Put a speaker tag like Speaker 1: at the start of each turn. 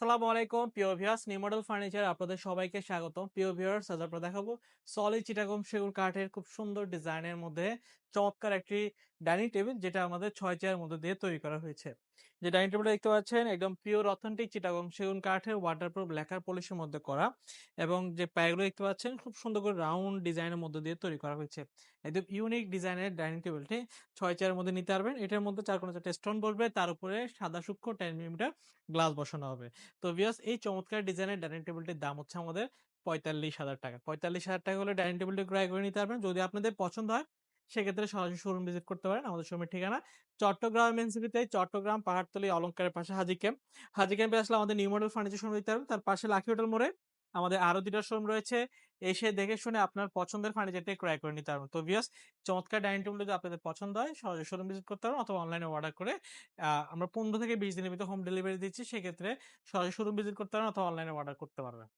Speaker 1: আসসালামু আলাইকুম। প্রিয় ভিউয়ার্স, নিউ মডেল ফার্নিচার আপনাদের সবাইকে স্বাগতম। প্রিয় ভিউয়ার্স, আজ আপনারা দেখাবো সলিড চিটাগং সেগুন কাঠের খুব সুন্দর ডিজাইনের মধ্যে চমৎকার একটি ডাইনিং টেবিল, যেটা আমাদের ছয় চেয়ারের মধ্যে দিয়ে তৈরি করা হয়েছে। যে ডাইনিং টেবিলটা দেখতে পাচ্ছেন, একদম পিওর অথেন্টিক চিটাগং সেগুন কাঠের ওয়াটারপ্রুফ লেখার পলিশের মধ্যে করা এবং যে পায়গুলো দেখতে পাচ্ছেন, খুব সুন্দর করে রাউন্ড ডিজাইনের মধ্যে দিয়ে তৈরি করা হয়েছে। একদম ইউনিক ডিজাইনের ডাইনিং টেবিলটি ছয় চেয়ারের মধ্যে নিতে পারবেন। এটার মধ্যে চার কোনো চারটে স্টোন বসবে, তার উপরে সাদা সূক্ষ্ম টেন মিলিমিটার গ্লাস বসানো হবে। তো ভিউয়ার্স এই চমৎকার ডিজাইনের ডাইনিং টেবিলটির দাম হচ্ছে আমাদের পঁয়তাল্লিশ হাজার টাকা। পঁয়তাল্লিশ হাজার টাকা হলে ডাইনিং টেবিলটি ক্রয় করে নিতে পারবেন। যদি আপনাদের পছন্দ হয়, সেক্ষেত্রে সরাসরি শোরুম ভিজিট করতে পারেন। আমাদের শোরুমের ঠিকানা চট্টগ্রাম এনসিপিতে চট্টগ্রাম পাহাড়তলি অলঙ্কারের পাশে হাজি ক্যাম্প হাজি ক্যাম্পে আসলে আমাদের নিউ মডেল ফার্নিচার শোরুম দিতে পারবেন। তার পাশে লাখি হোটেল মোড়ে আমাদের আরও দুটা শোরুম রয়েছে। এসে দেখে শুনে আপনার পছন্দের ফার্নিচারটি ক্রয় করে নিতে পারবেন। তো ভিয়াস চমৎকার ডাইনিং টেবিল যদি আপনাদের পছন্দ হয়, সহজে শোরুম ভিজিট করতে পারবেন অথবা অনলাইনে অর্ডার করে আমরা পনেরো থেকে বিশ দিনের ভিতরে হোম ডেলিভারি দিচ্ছি, সেক্ষেত্রে সহজে শোরুম ভিজিট করতে পারেন অথবা অনলাইনে অর্ডার করতে পারবেন।